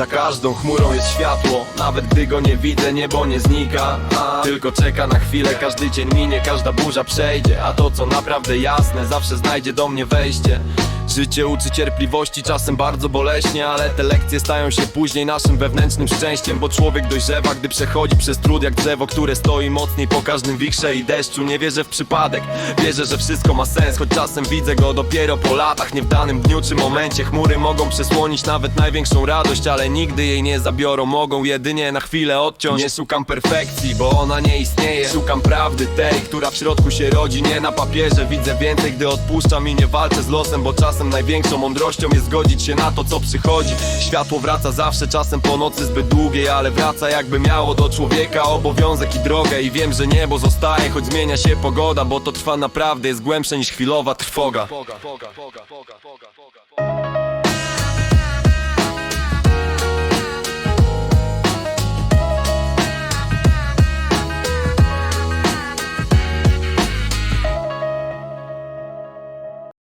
Za każdą chmurą jest światło. Nawet gdy go nie widzę, niebo nie znika. A, Tylko czeka na chwilę, każdy dzień minie Każda burza przejdzie. A to co naprawdę jasne, zawsze znajdzie do mnie wejście Życie uczy cierpliwości, czasem bardzo boleśnie Ale te lekcje stają się później naszym wewnętrznym szczęściem Bo człowiek dojrzewa, gdy przechodzi przez trud Jak drzewo, które stoi mocniej po każdym wichrze i deszczu. Nie wierzę w przypadek, wierzę, że wszystko ma sens Choć czasem widzę go dopiero po latach Nie w danym dniu czy momencie. Chmury mogą przesłonić nawet największą radość Ale nigdy jej nie zabiorą, mogą jedynie na chwilę odciąć. Nie szukam perfekcji, bo ona nie istnieje. Szukam prawdy tej, która w środku się rodzi Nie na papierze, widzę więcej, gdy odpuszczam i nie walczę z losem Bo czasem największą mądrością jest zgodzić się na to, co przychodzi. Światło wraca zawsze, czasem po nocy zbyt długiej Ale wraca jakby miało do człowieka obowiązek i drogę. I wiem, że niebo zostaje, choć zmienia się pogoda Bo to trwa naprawdę, jest głębsze niż chwilowa trwoga